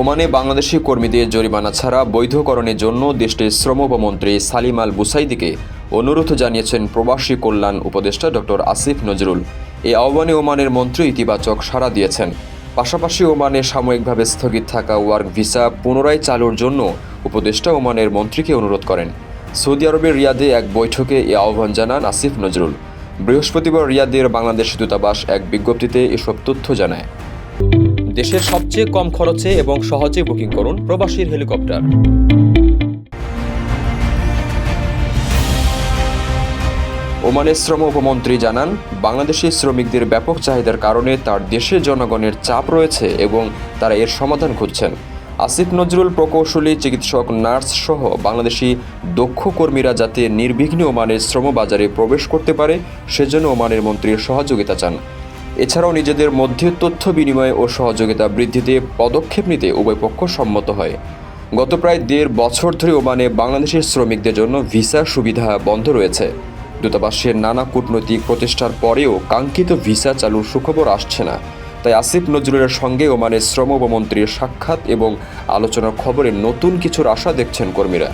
ওমানে বাংলাদেশি কর্মীদের জরিমানা ছাড়া বৈধকরণের জন্য দেশটির শ্রম উপমন্ত্রী সালিম আল বুসাইদিকে অনুরোধ জানিয়েছেন প্রবাসী কল্যাণ উপদেষ্টা ডক্টর আসিফ নজরুল। এই আহ্বানে ওমানের মন্ত্রী ইতিবাচক সাড়া দিয়েছেন। পাশাপাশি ওমানে সাময়িকভাবে স্থগিত থাকা ওয়ার্ক ভিসা পুনরায় চালুর জন্য উপদেষ্টা ওমানের মন্ত্রীকে অনুরোধ করেন। সৌদি আরবের রিয়াদে এক বৈঠকে এ আহ্বান জানান আসিফ নজরুল। বৃহস্পতিবার রিয়াদের বাংলাদেশ দূতাবাস এক বিজ্ঞপ্তিতে এসব তথ্য জানায়। দেশের সবচেয়ে কম খরচে এবং সহজে বুকিং করুন প্রবাসীর হেলিকপ্টার। ওমানের শ্রম উপমন্ত্রী জানান, বাংলাদেশি শ্রমিকদের ব্যাপক চাহিদার কারণে তার দেশের জনগণের চাপ রয়েছে এবং তারা এর সমাধান খুঁজছেন। আসিফ নজরুল প্রকৌশলী, চিকিৎসক, নার্স সহ বাংলাদেশি দক্ষ কর্মীরা যাতে নির্বিঘ্নে ওমানের শ্রম বাজারে প্রবেশ করতে পারে, সেজন্য ওমানের মন্ত্রীর সহযোগিতা চান। এছাড়াও নিজেদের মধ্যে তথ্য বিনিময় ও সহযোগিতা বৃদ্ধিতে পদক্ষেপ নিতে উভয় পক্ষ সম্মত হয়। গত প্রায় দেড় বছর ধরে ওমানে বাংলাদেশের শ্রমিকদের জন্য ভিসা সুবিধা বন্ধ রয়েছে। দূতাবাসের নানা কূটনৈতিক প্রচেষ্টার পরেও কাঙ্ক্ষিত ভিসা চালুর সুখবর আসছে না। তাই আসিফ নজরুলের সঙ্গে ওমানের শ্রম উপমন্ত্রীর সাক্ষাৎ এবং আলোচনার খবরে নতুন কিছুর আশা দেখছেন কর্মীরা।